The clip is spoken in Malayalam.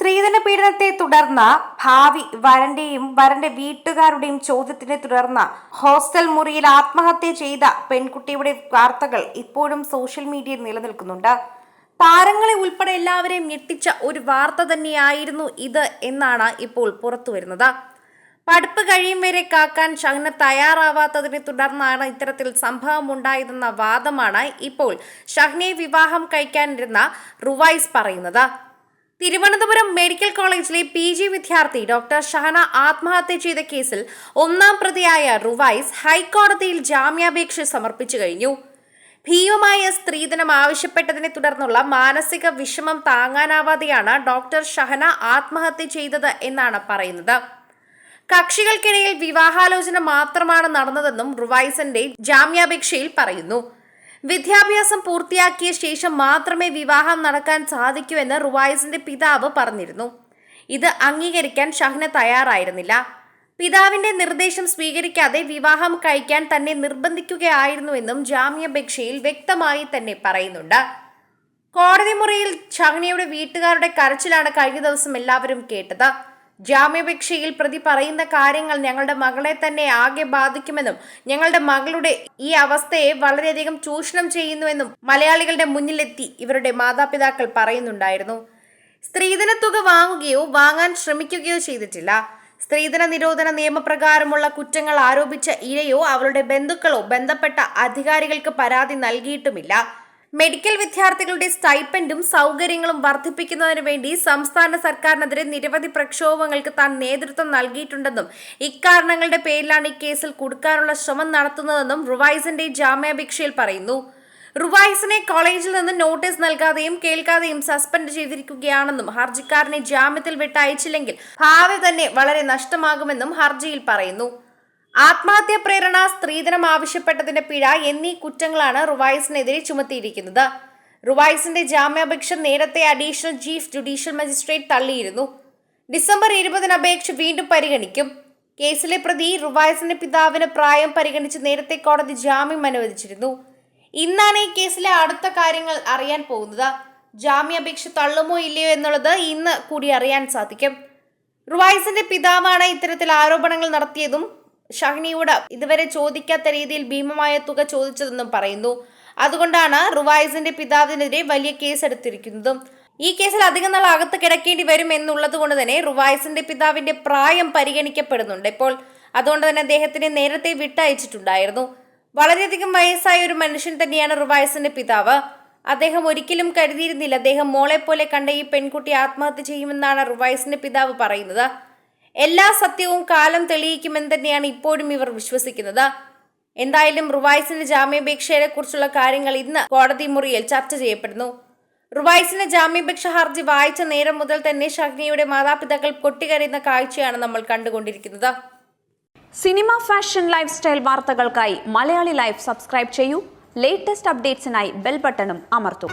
സ്ത്രീധന പീഡനത്തെ തുടർന്ന് ഭാവി വരന്റെയും വരന്റെ വീട്ടുകാരുടെയും ചോദ്യത്തിനെ തുടർന്ന് ഹോസ്റ്റൽ മുറിയിൽ ആത്മഹത്യ ചെയ്ത പെൺകുട്ടിയുടെ വാർത്തകൾ ഇപ്പോഴും സോഷ്യൽ മീഡിയയിൽ നിലനിൽക്കുന്നുണ്ട്. താരങ്ങളെ ഉൾപ്പെടെ എല്ലാവരെയും ഞെട്ടിച്ച ഒരു വാർത്ത തന്നെയായിരുന്നു ഇത് എന്നാണ് ഇപ്പോൾ പുറത്തു വരുന്നത് പഠിപ്പ് കഴിയും വരെ കാക്കാൻ ഷഹ്ന തയ്യാറാവാത്തതിനെ തുടർന്നാണ് ഇത്തരത്തിൽ സംഭവം ഉണ്ടായതെന്ന വാദമാണ് ഇപ്പോൾ ഷഹ്നയെ വിവാഹം കഴിക്കാനിരുന്ന റുവൈസ് പറയുന്നത്. തിരുവനന്തപുരം മെഡിക്കൽ കോളേജിലെ പി ജി വിദ്യാർത്ഥി ഡോക്ടർ ഷഹന ആത്മഹത്യ ചെയ്ത കേസിൽ ഒന്നാം പ്രതിയായ റുവൈസ് ഹൈക്കോടതിയിൽ ജാമ്യാപേക്ഷ സമർപ്പിച്ചു കഴിഞ്ഞു. ഭീമമായ സ്ത്രീധനം ആവശ്യപ്പെട്ടതിനെ തുടർന്നുള്ള മാനസിക വിഷമം താങ്ങാനാവാതെയാണ് ഡോക്ടർ ഷഹന ആത്മഹത്യ ചെയ്തത് എന്നാണ് പറയുന്നത്. കക്ഷികൾക്കിടയിൽ വിവാഹാലോചന മാത്രമാണ് നടന്നതെന്നും റുവൈസന്റെ ജാമ്യാപേക്ഷയിൽ പറയുന്നു. വിദ്യാഭ്യാസം പൂർത്തിയാക്കിയ ശേഷം മാത്രമേ വിവാഹം നടക്കാൻ സാധിക്കൂ എന്ന് റുവൈസിന്റെ പിതാവ് പറഞ്ഞിരുന്നു. ഇത് അംഗീകരിക്കാൻ ഷഹ്ന തയ്യാറായിരുന്നില്ല. പിതാവിന്റെ നിർദ്ദേശം സ്വീകരിക്കാതെ വിവാഹം കഴിക്കാൻ തന്നെ നിർബന്ധിക്കുകയായിരുന്നുവെന്നും ജാമ്യപേക്ഷയിൽ വ്യക്തമായി തന്നെ പറയുന്നുണ്ട്. കോടതി മുറിയിൽ ഷഹ്നയുടെ വീട്ടുകാരുടെ കരച്ചിലാണ് കഴിഞ്ഞ ദിവസം എല്ലാവരും കേട്ടത്. ജാമ്യാപേക്ഷയിൽ പ്രതി പറയുന്ന കാര്യങ്ങൾ ഞങ്ങളുടെ മകളെ തന്നെ ആകെ ബാധിക്കുമെന്നും ഞങ്ങളുടെ മകളുടെ ഈ അവസ്ഥയെ വളരെയധികം ചൂഷണം ചെയ്യുന്നുവെന്നും മലയാളികളുടെ മുന്നിലെത്തി ഇവരുടെ മാതാപിതാക്കൾ പറയുന്നുണ്ടായിരുന്നു. സ്ത്രീധന തുക വാങ്ങുകയോ വാങ്ങാൻ ശ്രമിക്കുകയോ ചെയ്തിട്ടില്ല. സ്ത്രീധന നിരോധന നിയമപ്രകാരമുള്ള കുറ്റങ്ങൾ ആരോപിച്ച ഇരയോ അവളുടെ ബന്ധുക്കളോ ബന്ധപ്പെട്ട അധികാരികൾക്ക് പരാതി നൽകിയിട്ടുമില്ല. മെഡിക്കൽ വിദ്യാർത്ഥികളുടെ സ്റ്റൈപ്പൻഡും സൗകര്യങ്ങളും വർദ്ധിപ്പിക്കുന്നതിനു വേണ്ടി സംസ്ഥാന സർക്കാരിനെതിരെ നിരവധി പ്രക്ഷോഭങ്ങൾക്ക് താൻ നേതൃത്വം നൽകിയിട്ടുണ്ടെന്നും ഇക്കാരണങ്ങളുടെ പേരിലാണ് ഈ കേസിൽ കുടുക്കാനുള്ള ശ്രമം നടത്തുന്നതെന്നും റുവൈസിന്റെ ജാമ്യാപേക്ഷയിൽ പറയുന്നു. റുവൈസിനെ കോളേജിൽ നിന്ന് നോട്ടീസ് നൽകാതെയും കേൾക്കാതെയും സസ്പെൻഡ് ചെയ്തിരിക്കുകയാണെന്നും ഹർജിക്കാരനെ ജാമ്യത്തിൽ വിട്ടയച്ചില്ലെങ്കിൽ ഭാവി തന്നെ വളരെ നഷ്ടമാകുമെന്നും ഹർജിയിൽ പറയുന്നു. ആത്മഹത്യാ പ്രേരണ സ്ത്രീധനം ആവശ്യപ്പെട്ടതിന്റെ പിഴ എന്നീ കുറ്റങ്ങളാണ് റുവായിസിനെതിരെ ചുമത്തിയിരിക്കുന്നത്. റുവായിസിന്റെ ജാമ്യാപേക്ഷ നേരത്തെ അഡീഷണൽ ചീഫ് ജുഡീഷ്യൽ മജിസ്ട്രേറ്റ് തള്ളിയിരുന്നു. ഡിസംബർ ഇരുപതിന് അപേക്ഷ വീണ്ടും പരിഗണിക്കും. കേസിലെ പ്രതി റുവായസിന്റെ പിതാവിന് പ്രായം പരിഗണിച്ച് നേരത്തെ കോടതി ജാമ്യം അനുവദിച്ചിരുന്നു. ഇന്നാണ് ഈ കേസിലെ അടുത്ത കാര്യങ്ങൾ അറിയാൻ പോകുന്നത്. ജാമ്യാപേക്ഷ തള്ളുമോ ഇല്ലയോ എന്നുള്ളത് ഇന്ന് കൂടി അറിയാൻ സാധിക്കും. റുവായസിന്റെ പിതാവാണ് ഇത്തരത്തിൽ ആരോപണങ്ങൾ നടത്തിയതും ഷഹ്നിയോട് ഇതുവരെ ചോദിക്കാത്ത രീതിയിൽ ഭീമമായ തുക ചോദിച്ചതെന്നും പറയുന്നു. അതുകൊണ്ടാണ് റുവൈസിന്റെ പിതാവിനെതിരെ വലിയ കേസ് എടുത്തിരിക്കുന്നതും ഈ കേസിൽ അധികം നാൾ അകത്ത് കിടക്കേണ്ടി വരും എന്നുള്ളത് കൊണ്ട് തന്നെ റുവൈസിന്റെ പിതാവിന്റെ പ്രായം പരിഗണിക്കപ്പെടുന്നുണ്ട്. ഇപ്പോൾ അതുകൊണ്ട് തന്നെ അദ്ദേഹത്തിനെ നേരത്തെ വിട്ടയച്ചിട്ടുണ്ടായിരുന്നു. വളരെയധികം വയസ്സായ ഒരു മനുഷ്യൻ തന്നെയാണ് റുവൈസിന്റെ പിതാവ്. അദ്ദേഹം ഒരിക്കലും കരുതിയിരുന്നില്ല അദ്ദേഹം മോളെ പോലെ കണ്ട ഈ പെൺകുട്ടി ആത്മഹത്യ ചെയ്യുമെന്നാണ് റുവൈസിന്റെ പിതാവ് പറയുന്നത്. എല്ലാ സത്യവും കാലം തെളിയിക്കുമെന്ന് തന്നെയാണ് ഇപ്പോഴും ഇവർ വിശ്വസിക്കുന്നത്. എന്തായാലും റുവായ്സിന്റെ ജാമ്യാപേക്ഷയെ കുറിച്ചുള്ള കാര്യങ്ങൾ ഇന്ന് കോടതി മുറിയിൽ ചർച്ച ചെയ്യപ്പെടുന്നു. റുവായ്സിന്റെ ജാമ്യാപേക്ഷ ഹർജി വായിച്ച നേരം മുതൽ തന്നെ ഷഗ്നിയുടെ മാതാപിതാക്കൾ പൊട്ടിക്കരയുന്ന കാഴ്ചയാണ് നമ്മൾ കണ്ടുകൊണ്ടിരിക്കുന്നത്. സിനിമ ഫാഷൻ ലൈഫ് സ്റ്റൈൽ വാർത്തകൾക്കായി മലയാളി ലൈഫ് സബ്സ്ക്രൈബ് ചെയ്യൂ. ലേറ്റസ്റ്റ് അപ്ഡേറ്റ്സിനായി ബെൽ ബട്ടണും അമർത്തും.